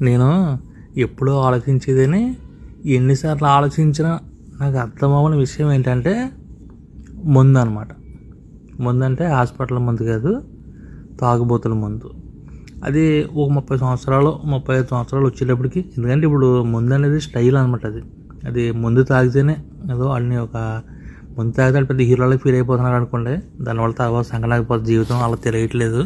నేను ఎప్పుడూ ఆలోచించేదని ఎన్నిసార్లు ఆలోచించినా నాకు అర్థమవని విషయం ఏంటంటే ముందు అనమాట ముందు అంటే హాస్పిటల్ ముందు కాదు తాగుబోతుల ముందు. అది ఒక ముప్పై సంవత్సరాలు ముప్పై ఐదు సంవత్సరాలు వచ్చేటప్పటికి ఎందుకంటే ఇప్పుడు ముందు అనేది స్టైల్ అనమాట అది. అది ముందు తాగితేనే ఏదో అన్ని ఒక ముందు తాగితే పెద్ద హీరోలో ఫీల్ అయిపోతున్నారు అనుకోండి దానివల్ల తర్వాత సంగనాకపోతే జీవితం అలా తెలియట్లేదు.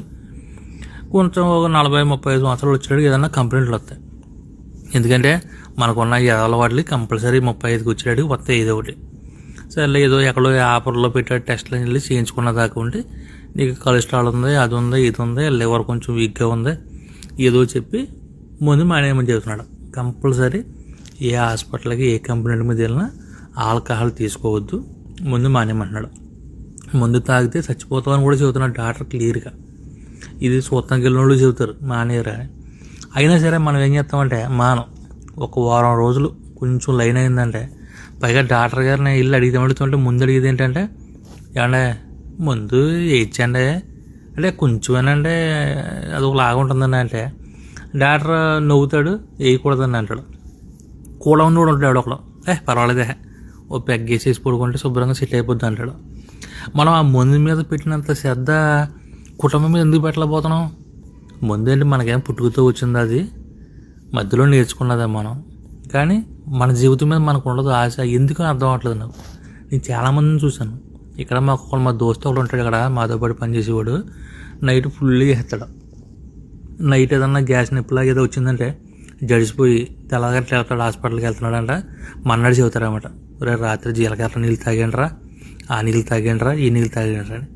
కొంచెం ఒక నలభై ముప్పై ఐదు సంవత్సరాలు వచ్చేటికి ఏదైనా కంప్లైంట్లు వస్తాయి. ఎందుకంటే మనకున్న ఎదల వాటికి కంపల్సరీ ముప్పై ఐదుకి వచ్చేటికి వస్తాయి ఏదో ఒకటి. సరే ఏదో ఎక్కడో ఆఫర్లో పెట్టే టెస్ట్లు వెళ్ళి చేయించుకున్న దాకా ఉంటే నీకు కొలెస్ట్రాల్ ఉంది అది ఉంది ఇది ఉంది లివర్ కొంచెం వీక్గా ఉంది ఏదో చెప్పి ముందు మానేయమని చెబుతున్నాడు కంపల్సరీ ఏ హాస్పిటల్కి ఏ కంపెనీ మీద వెళ్ళినా ఆల్కహాల్ తీసుకోవద్దు ముందు మానేయమంటున్నాడు ముందు తాగితే చచ్చిపోతామని కూడా చెబుతున్నాడు డాక్టర్ క్లియర్గా. ఇది సూత్రం గెలినోళ్ళు చెబుతారు మానేయరా అయినా సరే మనం ఏం చేస్తామంటే మానం. ఒక వారం రోజులు కొంచెం లైన్ అయిందంటే పైగా డాక్టర్ గారిని ఇల్లు అడిగితే అడుగుతుంటే ముందు అడిగేది ఏంటంటే ఏమంటే ముందు వేయించండి అంటే కొంచెమేనంటే అది ఒక లాగా ఉంటుందండి అంటే డాక్టర్ నవ్వుతాడు వేయకూడదని అంటాడు. కూడా ఉండి కూడా ఉంటాడు ఒకడు. ఏ పర్వాలేదే ఓ పెగ్గేసేసి పడుకుంటే శుభ్రంగా సెట్ అయిపోద్ది అంటాడు. మనం ఆ మందు మీద పెట్టినంత శ్రద్ధ కుటుంబం మీద ఎందుకు పెట్టలేకపోతున్నాం ముందు మనకేం పుట్టుకతో వచ్చింది అది? మధ్యలో నేర్చుకున్నదే మనం. కానీ మన జీవితం మీద మనకు ఉండదు ఆశ. ఎందుకు అర్థం అవ్వట్లేదు నాకు. నేను చాలామందిని చూశాను. ఇక్కడ మాకు ఒకడు మా దోస్తు ఒకడు ఉంటాడు ఇక్కడ మాతో పాటు పనిచేసేవాడు నైట్ ఫుల్గా చేస్తాడు నైట్ ఏదన్నా గ్యాస్ నొప్పిలాగా ఏదో వచ్చిందంటే జడిసిపోయి తెల్లగట్ల వెళ్తాడు హాస్పిటల్కి వెళ్తున్నాడంట. మన్నాడు చెబుతారన్నమాట. రే రాత్రి జీలకర్ర నీళ్ళు తాగండిరా ఆ నీళ్ళు తాగండిరా ఈ నీళ్ళు తాగండిరా అని.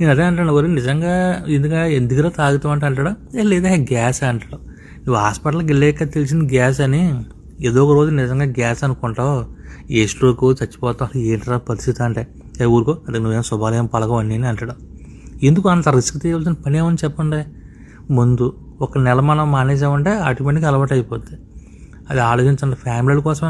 నేను అదే అంటాను ఎవరు నిజంగా ఎందుగా ఎందుకురా తాగుతావు అంటే అంటాడా? లేదా గ్యాస్ అంటాడు. నువ్వు హాస్పిటల్కి వెళ్ళాక తెలిసింది గ్యాస్ అని ఏదో ఒక రోజు నిజంగా గ్యాస్ అనుకుంటావు. ఏ స్ట్రోక్ చచ్చిపోతావు ఏంటరా పరిస్థితి అంటే? "ఏ, ఊరుకో అది నువ్వేం శుభాలయం పలకవన్నీ అని అంటాడు. ఎందుకు అంత రిస్క్ తీయవలసిన పని ఏమని చెప్పండి? ముందు ఒక నెల మనం మానేసామంటే ఆటోమేటిక్గా అలవాటు అయిపోద్ది అది ఆలోచించండి ఫ్యామిలీల కోసమే